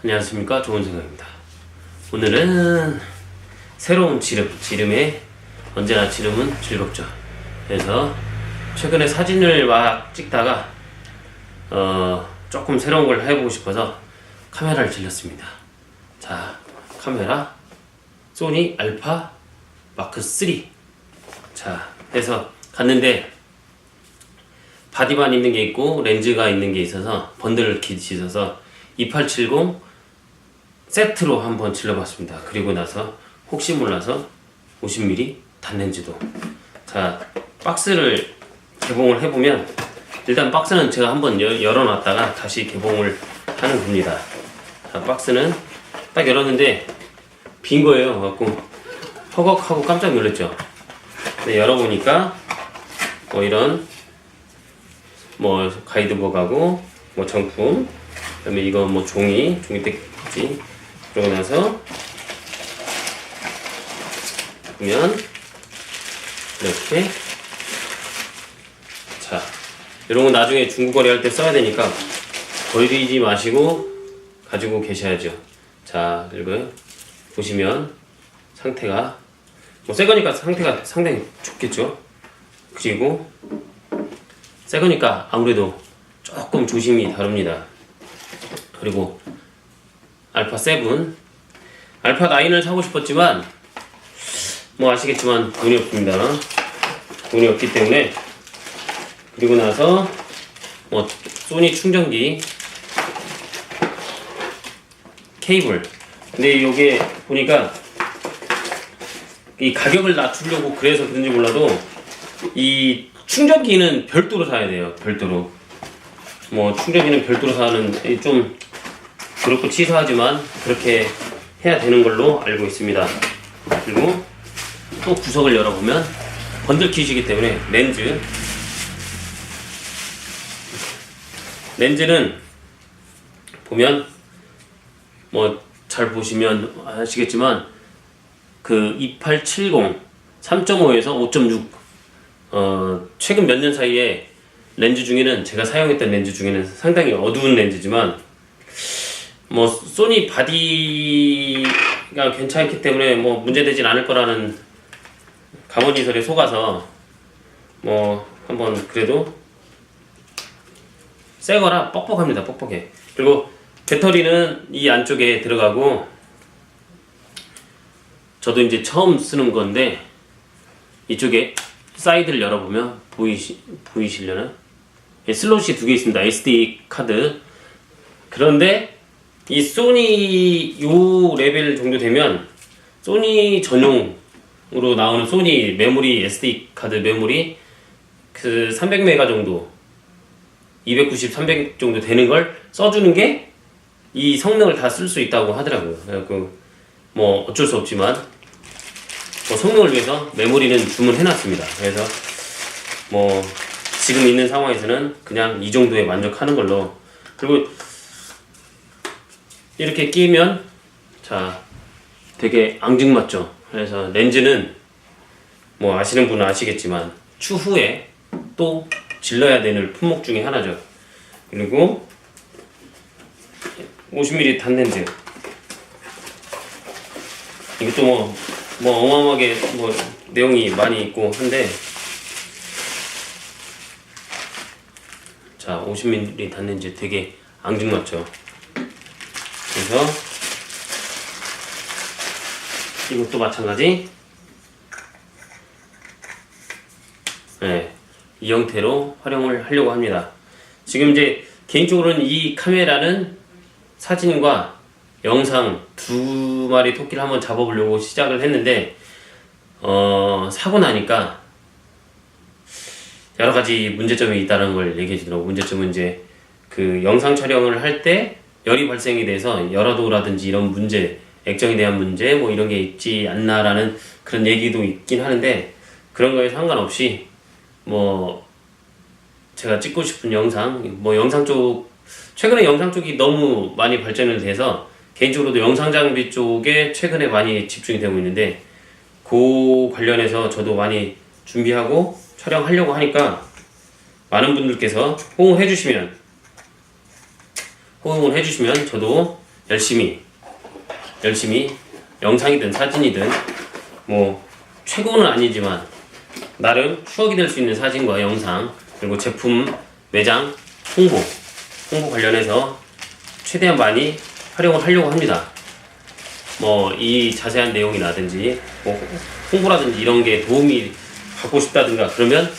안녕하십니까 좋은 생각입니다. 오늘은 새로운 지름, 지름에 언제나 지름은 즐겁죠. 그래서 최근에 사진을 막 찍다가 어 조금 새로운 걸 해보고 싶어서 카메라를 질렀습니다. 자 카메라 소니 알파 마크 3. 자 해서 갔는데 바디만 있는 게 있고 렌즈가 있는 게 있어서 번들 킷이 있어서 2870 세트로 한번 질러봤습니다. 그리고 나서 혹시 몰라서 50mm 단렌즈도 자 박스를 개봉을 해보면 일단 박스는 제가 한번 여- 열어놨다가 다시 개봉을 하는 겁니다. 자 박스는 딱 열었는데 빈 거예요. 갖고 허걱하고 깜짝 놀랐죠. 근데 열어보니까 뭐 이런 뭐 가이드북하고 뭐 정품 그다음에 이거 뭐 종이 종이 떼지 그러고 나서 보면 이렇게 자 이런 거 나중에 중국거래 할때 써야 되니까 버리지 마시고 가지고 계셔야죠 자 그리고 보시면 상태가 뭐 새 거니까 상태가 상당히 좋겠죠 그리고 새 거니까 아무래도 조금 조심이 다릅니다. 그리고 알파 7, 알파 9을 사고 싶었지만 뭐 아시겠지만 돈이 없습니다. 돈이 없기 때문에 그리고 나서 뭐 소니 충전기 케이블 근데 이게 보니까 이 가격을 낮추려고 그래서 그런지 몰라도 이 충전기는 별도로 사야 돼요. 별도로. 뭐 충전기는 별도로 사는 이좀 그렇고 치사하지만 그렇게 해야 되는 걸로 알고 있습니다. 그리고 또 구석을 열어보면 번들 킷이기 때문에 렌즈 렌즈는 보면 뭐 잘 보시면 아시겠지만 그 2870 3.5에서 5.6 어, 최근 몇 년 사이에 렌즈 중에는 제가 사용했던 렌즈 중에는 상당히 어두운 렌즈지만 뭐 소니 바디가 괜찮기 때문에 뭐 문제되진 않을 거라는 감언이설에 속아서 뭐 한번 그래도 새 거라 뻑뻑합니다 뻑뻑해 그리고 배터리는 이 안쪽에 들어가고 저도 이제 처음 쓰는 건데 이쪽에 사이드를 열어보면 보이시, 보이시려나? 예, 슬롯이 두 개 있습니다. SD 카드. 그런데 이 소니 요 레벨 정도 되면 소니 전용으로 나오는 소니 메모리 SD 카드 메모리 그 300메가 정도 290, 300 정도 되는 걸 써주는 게 이 성능을 다 쓸 수 있다고 하더라고요. 그래갖고 뭐 어쩔 수 없지만 뭐 성능을 위해서 메모리는 주문해놨습니다. 그래서 뭐 지금 있는 상황에서는 그냥 이 정도에 만족하는 걸로 그리고 이렇게 끼면 자 되게 앙증맞죠. 그래서 렌즈는 뭐 아시는 분은 아시겠지만 추후에 또 질러야 되는 품목 중에 하나죠. 그리고 50mm 단렌즈 이것도 뭐, 뭐 어마어마하게 뭐 내용이 많이 있고 한데 자 50mm 닿는지 되게 앙증맞죠 그래서 이것도 마찬가지. 네, 이 형태로 활용을 하려고 합니다. 지금 이제 개인적으로는 이 카메라는 사진과 영상 두 마리 토끼를 한번 잡아보려고 시작을 했는데 어 사고 나니까 여러 가지 문제점이 있다는 걸 얘기해 주더라고. 문제점은 이제 그 영상 촬영을 할 때 열이 발생이 돼서 열화도라든지 이런 문제 액정에 대한 문제 뭐 이런 게 있지 않나라는 그런 얘기도 있긴 하는데 그런 거에 상관없이 뭐 제가 찍고 싶은 영상 뭐 영상 쪽 최근에 영상 쪽이 너무 많이 발전을 돼서 개인적으로도 영상 장비 쪽에 최근에 많이 집중이 되고 있는데 그 관련해서 저도 많이 준비하고 촬영하려고 하니까 많은 분들께서 호응해 주시면 호응을 해 주시면 저도 열심히 열심히 영상이든 사진이든 뭐 최고는 아니지만 나름 추억이 될 수 있는 사진과 영상 그리고 제품 매장 홍보 홍보 관련해서 최대한 많이 활용을 하려고 합니다. 뭐 이 자세한 내용이라든지 뭐 홍보라든지 이런 게 도움이 받고 싶다든가 그러면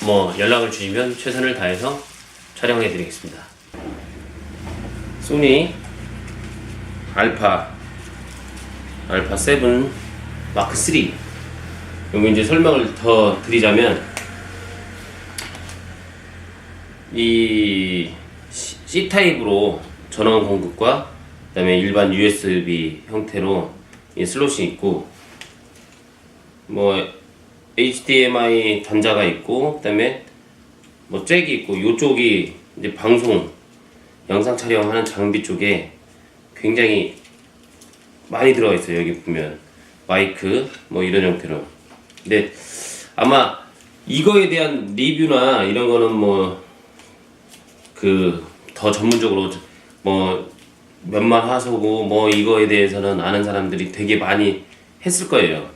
뭐 연락을 주시면 최선을 다해서 촬영해 드리겠습니다. 소니 알파. 알파 7 마크 3 여기 이제 설명을 더 드리자면 이 C 타입으로 전원 공급과 그다음에 일반 USB 형태로 이 슬롯이 있고 뭐 HDMI 단자가 있고 그다음에 뭐 잭이 있고 요쪽이 이제 방송 영상 촬영하는 장비 쪽에 굉장히 많이 들어가 있어요 여기 보면 마이크 뭐 이런 형태로 근데 아마 이거에 대한 리뷰나 이런 거는 뭐 그 더 전문적으로 뭐 몇만 화소고 뭐 이거에 대해서는 아는 사람들이 되게 많이 했을 거예요.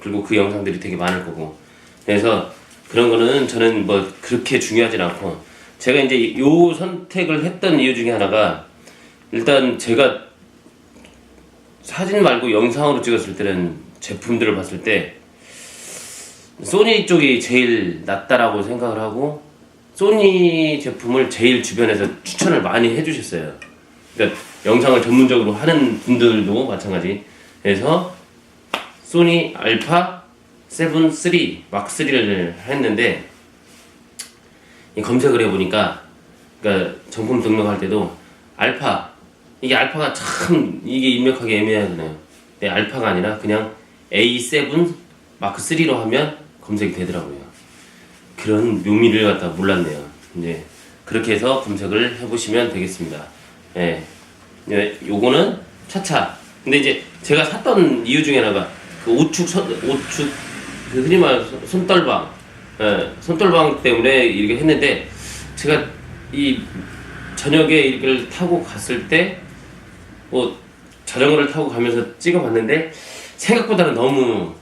그리고 그 영상들이 되게 많을 거고. 그래서 그런 거는 저는 뭐 그렇게 중요하진 않고 제가 이제 요 선택을 했던 이유 중에 하나가 일단 제가 사진 말고 영상으로 찍었을 때는 제품들을 봤을 때 소니 쪽이 제일 낫다라고 생각을 하고 소니 제품을 제일 주변에서 추천을 많이 해주셨어요. 그러니까 영상을 전문적으로 하는 분들도 마찬가지. 그래서 소니 알파 7 3 마크 3를 했는데 이 검색을 해보니까 그러니까 정품 등록할 때도 알파 이게 알파가 참 이게 입력하기 애매하잖아요. 근데 알파가 아니라 그냥 A7 마크 3로 하면 검색이 되더라고요. 그런 묘미를 갖다 몰랐네요. 이제 그렇게 해서 검색을 해보시면 되겠습니다. 예, 예, 요거는 차차. 근데 이제 제가 샀던 이유 중에 하나가 그 우측 선 우측 그 흔히 손- 손떨방, 예, 손떨방 때문에 이렇게 했는데 제가 이 저녁에 이걸 타고 갔을 때뭐 자전거를 타고 가면서 찍어봤는데 생각보다는 너무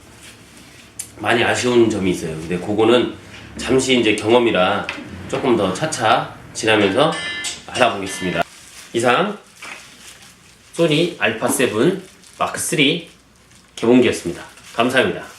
많이 아쉬운 점이 있어요. 근데 그거는 잠시 이제 경험이라 조금 더 차차 지나면서 알아보겠습니다. 이상 소니 알파 7 마크 3 개봉기였습니다. 감사합니다.